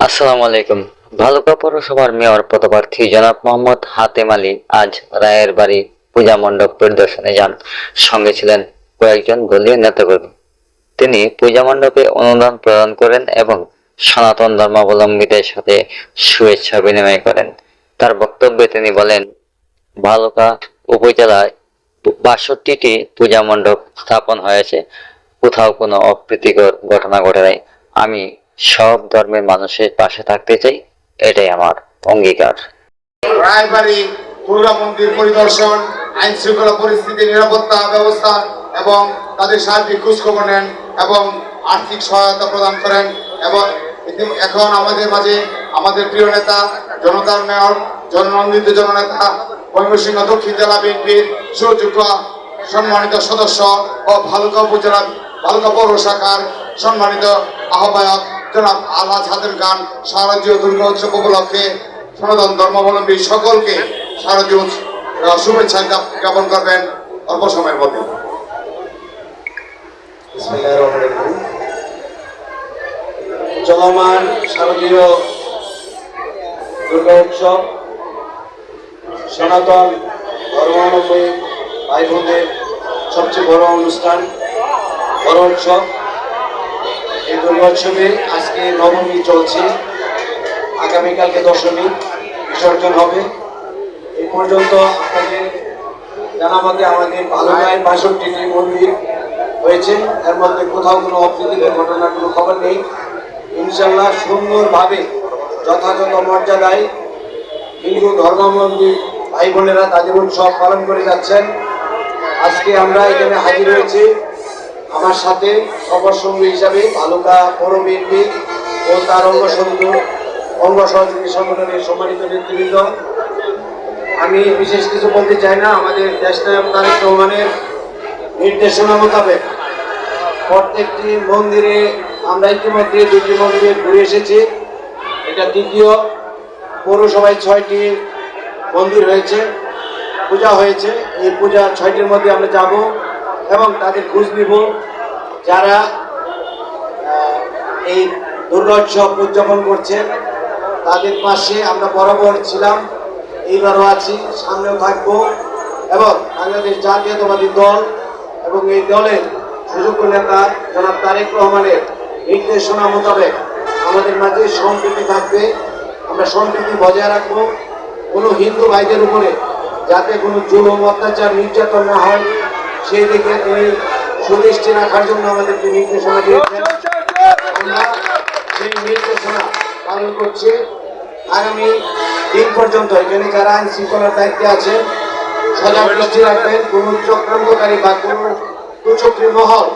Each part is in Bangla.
আসসালামু আলাইকুম। ভালুকা পৌরসভার মেয়র পদপ্রার্থী জনাব মোহাম্মদ হাতেম আলী আজ রায়ের বাড়ি পূজা মণ্ডপ পরিদর্শনে যান। সঙ্গে ছিলেন কয়েকজন দলীয় নেতাকর্মী। তিনি পূজা মণ্ডপে অনুদান প্রদান করেন এবং সনাতন ধর্মাবলম্বীদের সাথে শুভেচ্ছা বিনিময় করেন। তার বক্তব্যে তিনি বলেন, ভালুকা উপজেলায় বাষট্টিটি পূজা মণ্ডপ স্থাপন হয়েছে। কোথাও কোনো অপ্রীতিকর ঘটনা ঘটে নাই। আমি সব ধর্মের মানুষের পাশে থাকতে চাই, এটাই আমার অঙ্গীকার। পরিদর্শন, আইন শৃঙ্খলা পরিস্থিতি নিরাপত্তা ব্যবস্থা এবং তাদের সার্বিক খোঁজখবর নেন এবং আর্থিক সহায়তা প্রদান করেন এবং এখন আমাদের মাঝে আমাদের প্রিয় নেতা, জনতার মেয়র, জননন্দিত জননেতা, ময়মনসিংহ দক্ষিণ জেলা বিএনপির সুযোগ্য সম্মানিত সদস্য ও ভালুকা উপজেলা ভালুকা পৌর শাখার সম্মানিত আহ্বায়ক জনাব আলহাজ হাতেম গান শারদীয় দুর্গা উৎসব উপলক্ষে সনাতন ধর্মাবলম্বী সকলকে শারদীয় শুভেচ্ছা জ্ঞাপন করবেন অল্প সময়ের মধ্যে। চলমান শারদীয় দুর্গা উৎসব সনাতন ধর্মাবলম্বী ভাই বোনদের সবচেয়ে বড় অনুষ্ঠান বড় উৎসব। এই দুর্গা উৎসবে আজকে নবমী চলছে। আগামীকালকে দশমী বিসর্জন হবে। এ পর্যন্ত আপনাদের জানা মতে আমাদের ভালোগায় বাষট্টিটি মন্দির হয়েছে। এর মধ্যে কোথাও কোনো অপ্রীতিকর ঘটনার কোনো খবর নেই। ইনশাল্লাহ সুন্দরভাবে যথাযথ মর্যাদায় হিন্দু ধর্মাবলম্বী ভাই বোনেরা তাদের উৎসব পালন করে যাচ্ছেন। আজকে আমরা এখানে হাজির হয়েছি। আমার সাথে সবার সঙ্গী হিসাবে ভালুকা পৌর বিএনপি ও তার অঙ্গ অঙ্গ সহযোগী সংগঠনের সম্মানিত নেতৃবৃন্দ। আমি বিশেষ কিছু বলতে চাই না, আমাদের দেশ নায়ক তারেক রহমানের নির্দেশনা মোতাবেক। প্রত্যেকটি মন্দিরে আমরা ইতিমধ্যে দুটি মন্দিরে ঘুরে এসেছি। এটা দ্বিতীয়। পৌরসভায় ছয়টি মন্দির হয়েছে, পূজা হয়েছে। এই পূজা ছয়টির মধ্যে আমরা যাব। এবং তাদের খোঁজ নিব যারা এই দুর্গোৎসব উদযাপন করছেন তাদের পাশে আমরা বরাবর ছিলাম, এইবারও আছি, সামনেও থাকব এবং বাংলাদেশ জাতীয়তাবাদী দল এবং এই দলের সুযোগ্য নেতা জনাব তারেক রহমানের নির্দেশনা মোতাবেক আমাদের মাঝে সম্প্রীতি থাকবে। আমরা সম্প্রীতি বজায় রাখব। কোনো হিন্দু ভাইদের উপরে যাতে কোনো জুলুম, অত্যাচার, নির্যাতন না হয়। সেই দিকে তিনি সুদৃষ্টি রাখার জন্য আমাদেরকে নির্দেশনা দিয়েছেন। আমরা সেই নির্দেশনা পালন করছি। আগামী দিন পর্যন্ত এখানে যারা আইন শৃঙ্খলার দায়িত্বে আছে, সজাগ দৃষ্টি রাখবেন। কোন চক্রান্তকারী বা কোন কুচক্রী মহল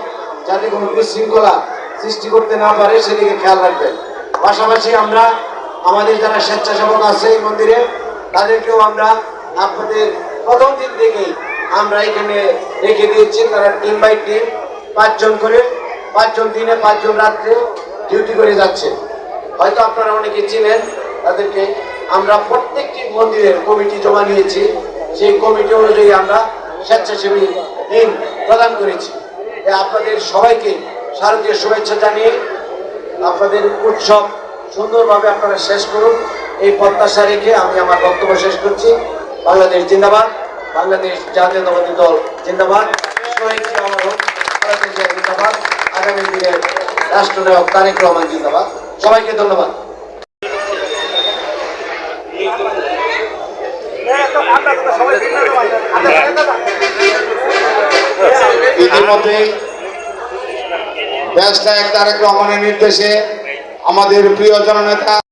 যাতে কোনো বিশৃঙ্খলা সৃষ্টি করতে না পারে, সেদিকে খেয়াল রাখবেন। পাশাপাশি আমরা আমাদের যারা স্বেচ্ছাসেবক আছে এই মন্দিরে, তাদেরকেও আমরা আপনাদের প্রথম দিন থেকেই আমরা এখানে রেখে দিয়েছি, তারা টিম বাই টিম পাঁচজন করে, পাঁচজন দিনে, পাঁচজন রাত্রে ডিউটি করে যাচ্ছে। হয়তো আপনারা অনেকে চিনেন, তাদেরকে আমরা প্রত্যেকটি মন্দিরের কমিটি জমা নিয়েছি। সেই কমিটি অনুযায়ী আমরা স্বেচ্ছাসেবী দিন প্রদান করেছি। আপনাদের সবাইকে শারদীয় শুভেচ্ছা জানিয়ে আপনাদের উৎসব সুন্দরভাবে আপনারা শেষ করুন। এই প্রত্যাশা রেখে আমি আমার বক্তব্য শেষ করছি। বাংলাদেশ জিন্দাবাদ। বাংলাদেশ জাতীয়তাবাদী দল জিন্দাবাদ। জিন্দাবাদ। আগামী দিনের রাষ্ট্রনায়ক তারেক রহমান জিন্দাবাদ। সবাইকে ধন্যবাদ। ইতিমধ্যে তারেক রহমানের নির্দেশে আমাদের প্রিয় জননেতা